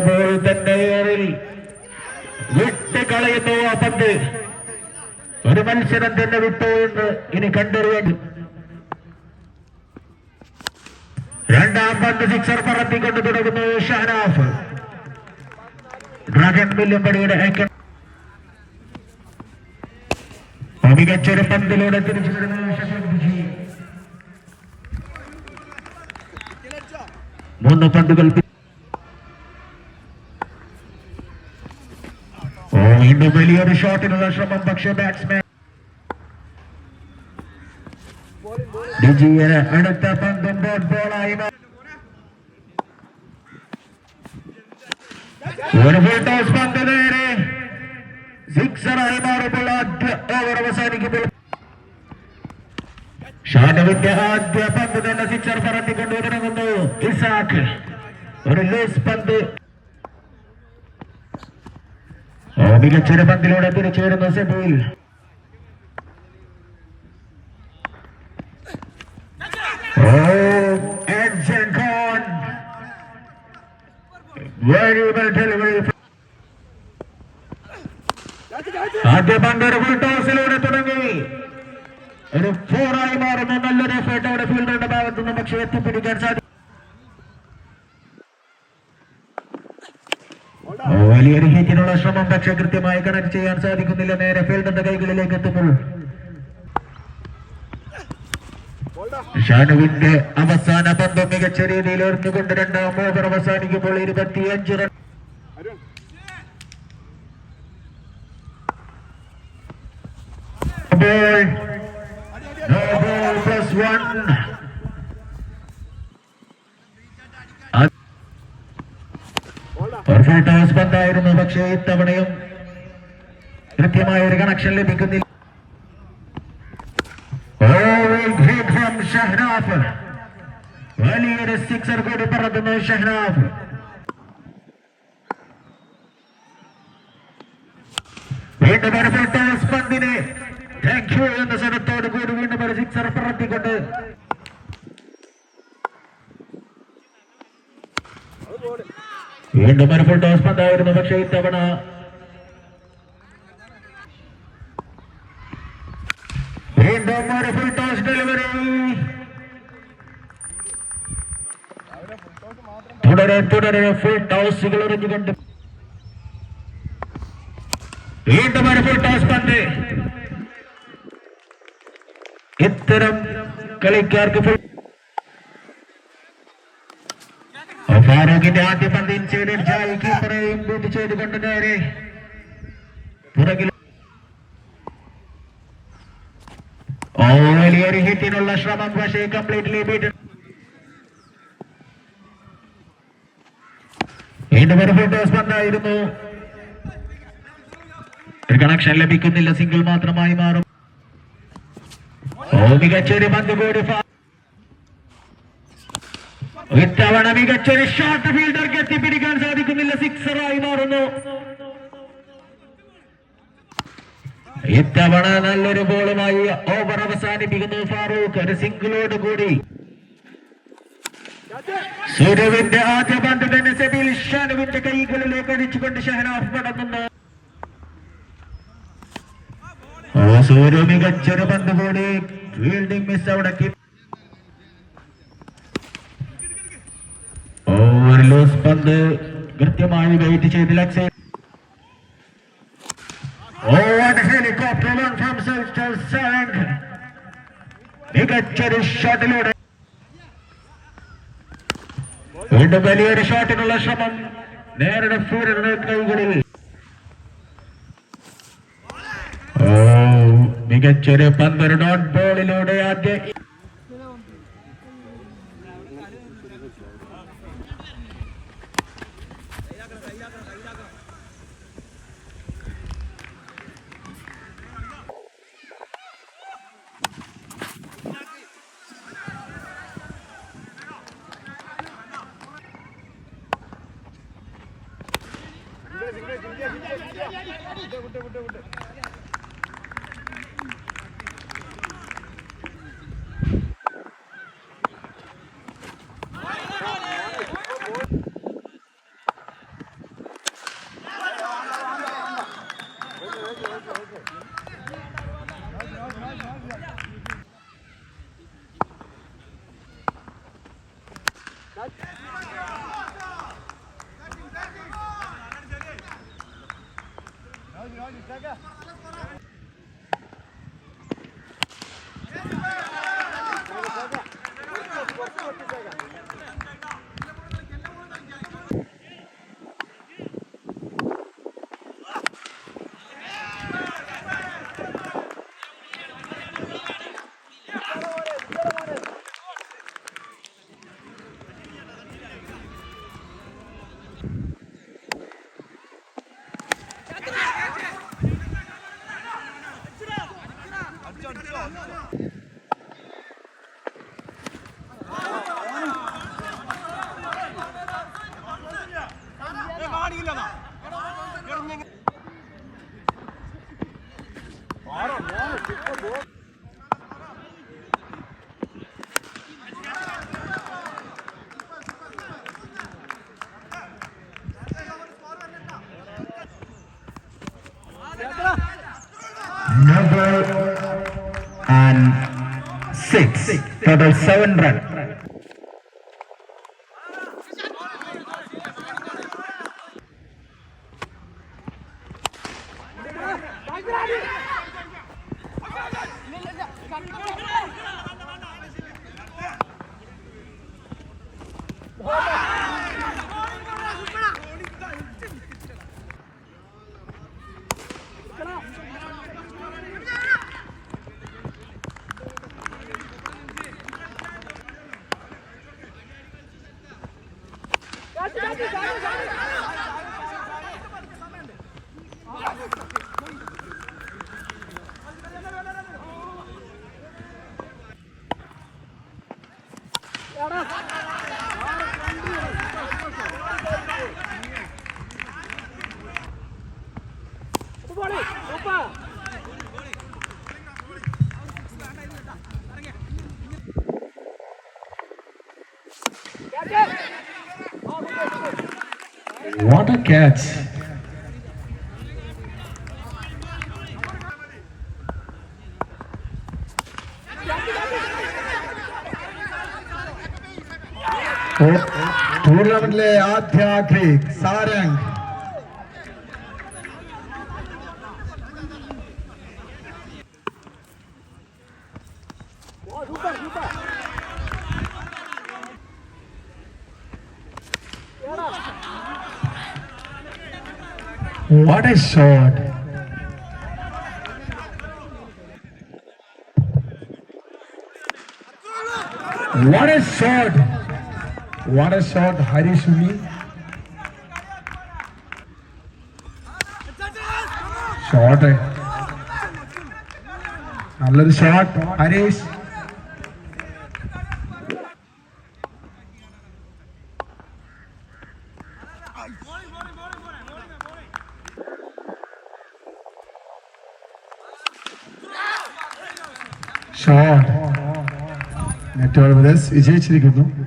Ball തന്നെ വിട്ട് ആ പന്ത്. ഒരു മത്സരം തന്നെ വിട്ടു എന്ന് ഇനി കണ്ടറിയേണ്ടി രണ്ടാം പന്ത് സിക്സർ പറത്തിക്കൊണ്ട് തുടങ്ങുന്നു ഷഹനാഫ് ഡ്രാഗൺ വില്യമ്പടിയുടെ മികച്ചൊരു പന്തിലൂടെ തിരിച്ചു വരുന്നു ഷഹീദ് ജി. മൂന്ന് പന്തുകൾ പി- ഓ വീണ്ടും വലിയൊരു ഷോട്ടിനുള്ള ശ്രമം പക്ഷേ ബാറ്റ്സ്മാൻ ഡിജിയെ അടുത്ത പന്തും ഡോട്ട് ബോളായി മാറി. ഒരു ഫുൾ ടോസ് പന്ത് നേരെ സിക്സറായി മാറുമ്പോൾ ആദ്യ ഓവർ അവസാനിക്കുമ്പോൾ ഷാനവിന്റെ ആദ്യ പന്ത് തന്നെ സിക്സർ പറത്തിക്കൊണ്ട് തുടങ്ങുന്നു ഇസാഖ് ഒരു ലൂസ് പന്ത്. മികച്ചൊരു പന്തിലൂടെ തിരിച്ചു സെബിയിൽ വെരി വെൽ ഡെലിവറി ആദ്യ പന്ത് ഒരു ഫുൾ ടോസിലൂടെ തുടങ്ങി. ഒരു ഫോറായി മാറുന്ന. നല്ലൊരു എഫേർട്ട് അവിടെ ഫീൽഡറുടെ ഭാഗത്തു നിന്ന് പക്ഷെ എത്തിപ്പിടിക്കാൻ സാധിക്കും വലിയൊരു ഹീറ്റിനുള്ള ശ്രമം പക്ഷെ കൃത്യമായി കണക്ട് ചെയ്യാൻ സാധിക്കുന്നില്ല. നേരെ ഫീൽഡറിന്റെ കൈകളിലേക്ക് എത്തുമ്പോൾ. ഷാനുവിന്റെ അവസാന പന്ത് മികച്ച രീതിയിൽ എറിഞ്ഞുകൊണ്ട് രണ്ടാം ഓവർ അവസാനിക്കുമ്പോൾ ഇരുപത്തിയഞ്ച് റൺ ഫുൾ ടോസ് പന്തായിരുന്നു പക്ഷേ ഇത്തവണയും കൃത്യമായ ഒരു കണക്ഷൻ ലഭിക്കുന്നില്ല വലിയൊരു സിക്സർ കൂടി പറക്കുന്നു ഷഹ്നാഫ് വീണ്ടും ഒരു ഫുൾ ടോസ് പന്തിന് താങ്ക് യു എന്ന സ്വരത്തോട് കൂടി വീണ്ടും ഒരു സിക്സർ പറത്തിക്കൊണ്ട് വീണ്ടും ഒരു ഫുൾ ടോസ് പന്തായിരുന്നു പക്ഷേ ഇത്തവണ വീണ്ടും ഒരു ടോസ് ഡെലിവറി തുടരെ തുടരെ ഫുൾ ടോസുകൾ എറിഞ്ഞുകൊണ്ട് വീണ്ടും ഒരു ഫുൾ ടോസ് പന്ത് ഇത്തരം കളിക്കാർക്ക് ഫുൾ ഫാറൂഖിന്റെ ആദ്യ പന്ത് ഇൻസൈഡിൽ ജായി കീപ്പറെയും ബൂട്ട് ചെയ്തുകൊണ്ട് നേരെ. പുറകിൽ ഓ വലിയൊരു ഹിറ്റിനുള്ള ശ്രമം പക്ഷേ കംപ്ലീറ്റ്ലി ബീറ്റ് വീണ്ടും ഒരു ഫുൾ വന്നായിരുന്നു. ഒരു കണക്ഷൻ ലഭിക്കുന്നില്ല സിംഗിൾ മാത്രമായി മാറും. ഓ മികച്ചൊരു പന്ത് കൂടി ഇത്തവണ മികച്ചൊരു ഷോട്ട് ഫീൽഡർക്ക് എത്തിപ്പിടിക്കാൻ സാധിക്കുന്നില്ല. സിക്സറായി മാറുന്നു. ഇത്തവണ നല്ലൊരു ബോളുമായി ഓവർ അവസാനിപ്പിക്കുന്നു ഫാറൂഖ്. ഒരു സിംഗിളോട് കൂടി. സുരുവിന്റെ ആദ്യ പന്ത് തന്നെ സെബിൽ ഷാനുവിന്റെ കൈകളിലേക്ക് അടിച്ചുകൊണ്ട് ഷഹനാഫ് കടക്കുന്നു. സൂര്യ മികച്ചൊരു പന്ത് കൂടി. ഫീൽഡിംഗ് മിസ് അവിടെ കീ- ഓ ഒരു ലൂസ് പന്ത് കൃത്യമായി വെയിറ്റ് ചെയ്ത് ലെഗ് സൈഡ് ഓ ഹെലികോപ്റ്റർ വൺ ഫ്രം സെൽസ്റ്റർ സെവൻ മികച്ചൊരു ഷോട്ടിലൂടെ വീണ്ടും വലിയൊരു ഷോട്ടിനുള്ള ശ്രമം നേരുടെ സൂര്യയുടെ കൈകളിൽ. ഓ മികച്ചൊരു പന്തൊരു ഡോട്ട് ബോളിലൂടെ ആദ്യ and six. Total seven runs. What a catch! Tournament ले आध्या आखिरी Sarang What a shot! What a shot! What a shot, Harish Uli. Shot നല്ലൊരു ഷോട്ട് ഹരീഷ് ഷോട്ട് നെറ്റ് വിജയിച്ചിരിക്കുന്നു.